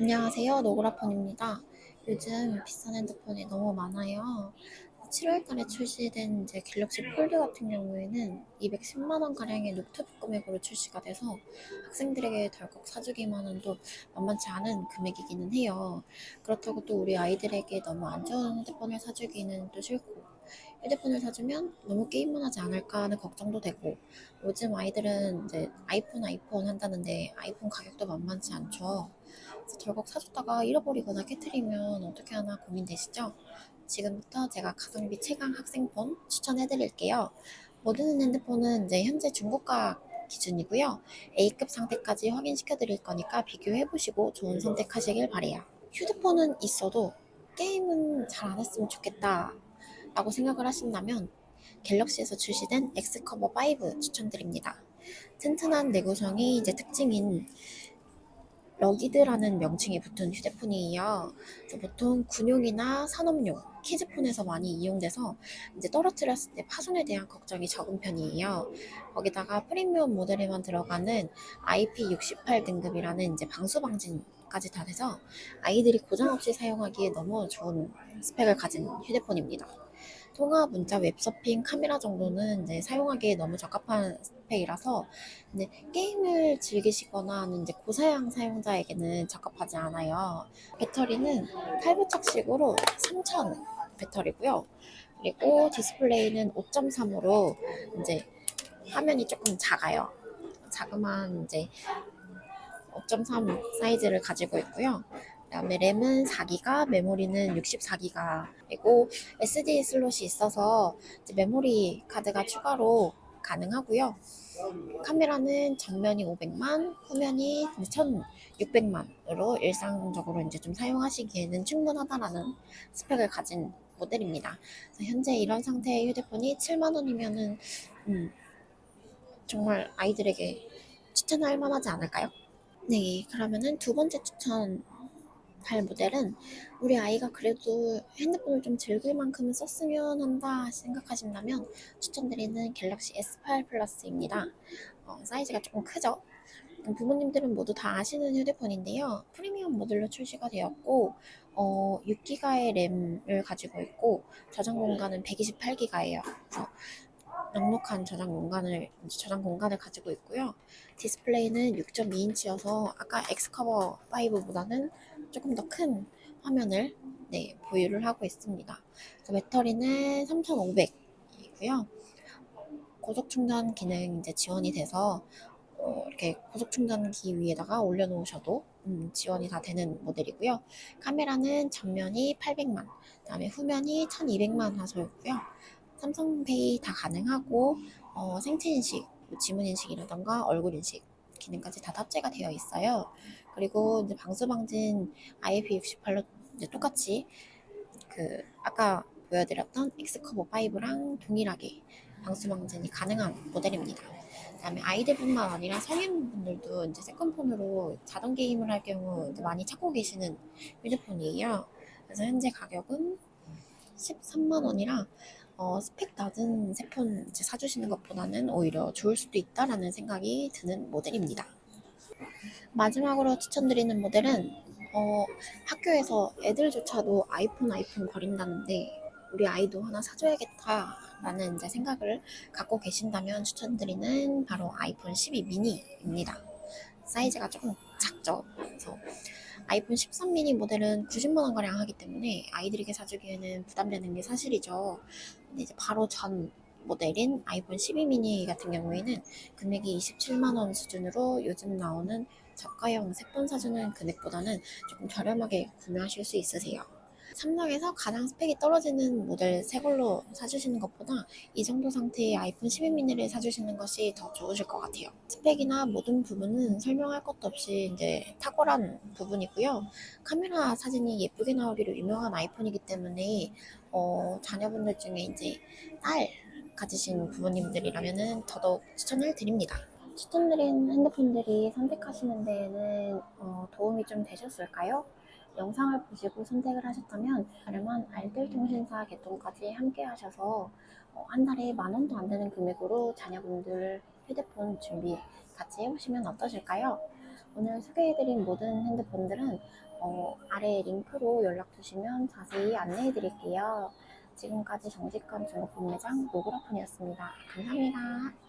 안녕하세요. 노그라폰입니다. 요즘 비싼 핸드폰이 너무 많아요. 7월 달에 출시된 이제 갤럭시 폴드 같은 경우에는 210만 원 가량의 노트북 금액으로 출시가 돼서 학생들에게 덜컥 사주기만은 또 만만치 않은 금액이기는 해요. 그렇다고 또 우리 아이들에게 너무 안 좋은 휴대폰을 사주기는 또 싫고 휴대폰을 사주면 너무 게임만 하지 않을까 하는 걱정도 되고 요즘 아이들은 이제 아이폰 아이폰 한다는데 아이폰 가격도 만만치 않죠. 그래서 결국 사줬다가 잃어버리거나 깨트리면 어떻게 하나 고민되시죠? 지금부터 제가 가성비 최강 학생폰 추천해드릴게요. 모든 핸드폰은 이제 현재 중고가 기준이고요. A급 상태까지 확인시켜 드릴 거니까 비교해 보시고 좋은 선택하시길 바래요. 휴대폰은 있어도 게임은 잘 안 했으면 좋겠다 라고 생각을 하신다면 갤럭시에서 출시된 엑스커버 5 추천드립니다. 튼튼한 내구성이 이제 특징인 러기드라는 명칭이 붙은 휴대폰이에요. 보통 군용이나 산업용, 키즈폰에서 많이 이용돼서 이제 떨어뜨렸을 때 파손에 대한 걱정이 적은 편이에요. 거기다가 프리미엄 모델에만 들어가는 IP68 등급이라는 이제 방수 방진 까지 다 돼서 아이들이 고장 없이 사용하기에 너무 좋은 스펙을 가진 휴대폰입니다. 통화, 문자, 웹서핑, 카메라 정도는 이제 사용하기에 너무 적합한 스펙이라서 근데 게임을 즐기시거나 하는 이제 고사양 사용자에게는 적합하지 않아요. 배터리는 8부착식으로 3000 배터리고요. 그리고 디스플레이는 5.3으로 이제 화면이 조금 작아요. 자그마한 이제 5.3 사이즈를 가지고 있고요. 그다음에 램은 4기가, 메모리는 64기가, 그리고 SD 슬롯이 있어서 메모리 카드가 추가로 가능하고요. 카메라는 정면이 500만, 후면이 1600만으로 일상적으로 이제 좀 사용하시기에는 충분하다라는 스펙을 가진 모델입니다. 현재 이런 상태의 휴대폰이 7만 원이면은 음, 정말 아이들에게 추천할 만하지 않을까요? 네, 그러면은 두 번째 추천 할 모델은 우리 아이가 그래도 핸드폰을 좀 즐길 만큼은 썼으면 한다 생각하신다면 추천드리는 갤럭시 S8 플러스입니다. 어, 사이즈가 조금 크죠? 음, 부모님들은 모두 다 아시는 휴대폰인데요. 프리미엄 모델로 출시가 되었고 어, 6기가의 램을 가지고 있고 저장 공간은 128기가예요. 그래서 넉넉한 저장 공간을 저장 공간을 가지고 있고요. 디스플레이는 6.2인치여서 아까 엑스커버 5보다는 조금 더 큰 화면을 네, 보유를 하고 있습니다. 배터리는 3500이고요. 고속 충전 기능 이제 지원이 돼서 어, 이렇게 고속 충전기 위에다가 올려놓으셔도 음, 지원이 다 되는 모델이고요. 카메라는 전면이 800만, 그다음에 후면이 1200만 화소였고요. 삼성페이 다 가능하고 어, 생체 인식, 뭐 지문 인식이라던가 얼굴 인식 기능까지 다 탑재가 되어 있어요. 그리고 이제 방수 방진 IP68로 이제 똑같이 그 아까 보여드렸던 엑스커버 5랑 동일하게 방수 방진이 가능한 모델입니다. 그다음에 아이들뿐만 아니라 성인분들도 이제 세컨폰으로 자동 게임을 할 경우 많이 찾고 계시는 휴대폰이에요. 그래서 현재 가격은 13만 원이라 어, 스펙 낮은 새폰 이제 사주시는 것보다는 오히려 좋을 수도 있다라는 생각이 드는 모델입니다. 마지막으로 추천드리는 모델은 어, 학교에서 애들조차도 아이폰 아이폰 거린다는데 우리 아이도 하나 사줘야겠다라는 이제 생각을 갖고 계신다면 추천드리는 바로 아이폰 12 미니입니다. 사이즈가 조금 작죠. 그래서 아이폰 13 미니 모델은 90만 원 가량 하기 때문에 아이들에게 사주기에는 부담되는 게 사실이죠. 근데 이제 바로 전 모델인 아이폰 12 미니 같은 경우에는 금액이 27만 원 수준으로 요즘 나오는 저가형 색폰 사주는 금액보다는 조금 저렴하게 구매하실 수 있으세요. 삼성에서 가장 스펙이 떨어지는 모델 새 걸로 사주시는 것보다 이 정도 상태의 아이폰 12 미니를 사주시는 것이 더 좋으실 것 같아요. 스펙이나 모든 부분은 설명할 것도 없이 이제 탁월한 부분이고요. 카메라 사진이 예쁘게 나오기로 유명한 아이폰이기 때문에 어, 자녀분들 중에 이제 딸 가지신 부모님들이라면 더더욱 추천을 드립니다. 추천드린 핸드폰들이 선택하시는 데에는 어, 도움이 좀 되셨을까요? 영상을 보시고 선택을 하셨다면 저렴한 알뜰 통신사 개통까지 함께 하셔서 어, 한 달에 만 원도 안 되는 금액으로 자녀분들 휴대폰 준비 같이 해보시면 어떠실까요? 오늘 소개해드린 모든 핸드폰들은 아래 링크로 연락 주시면 자세히 안내해 드릴게요. 지금까지 정직한 중고품 매장 노그라폰이었습니다. 감사합니다.